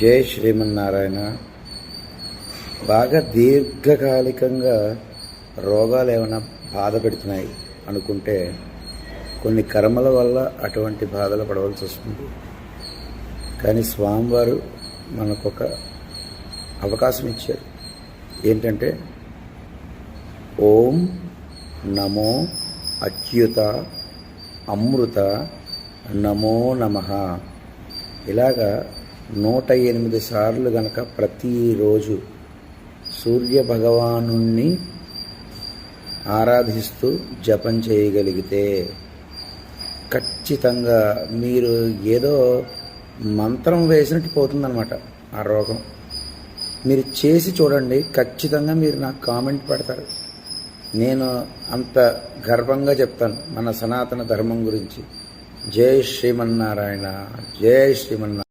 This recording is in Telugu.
జై శ్రీమన్నారాయణ. బాగా దీర్ఘకాలికంగా రోగాలు ఏమైనా బాధ పెడుతున్నాయి అనుకుంటే కొన్ని కర్మల వల్ల అటువంటి బాధలు పడవలసి వస్తుంది. కానీ స్వామివారు మనకొక అవకాశం ఇచ్చారు. ఏంటంటే ఓం నమో అచ్యుత అమృత నమో నమ. ఇలాగా నూట ఎనిమిది సార్లు గనక ప్రతిరోజు సూర్య భగవాను ఆరాధిస్తూ జపం చేయగలిగితే ఖచ్చితంగా మీరు ఏదో మంత్రం వేసినట్టు పోతుందన్నమాట ఆ రోగం. మీరు చేసి చూడండి ఖచ్చితంగా మీరు నాకు కామెంట్ పెడతారు. నేను అంత గర్వంగా చెప్తాను మన సనాతన ధర్మం గురించి. జై శ్రీమన్నారాయణ జై శ్రీమన్నారాయణ.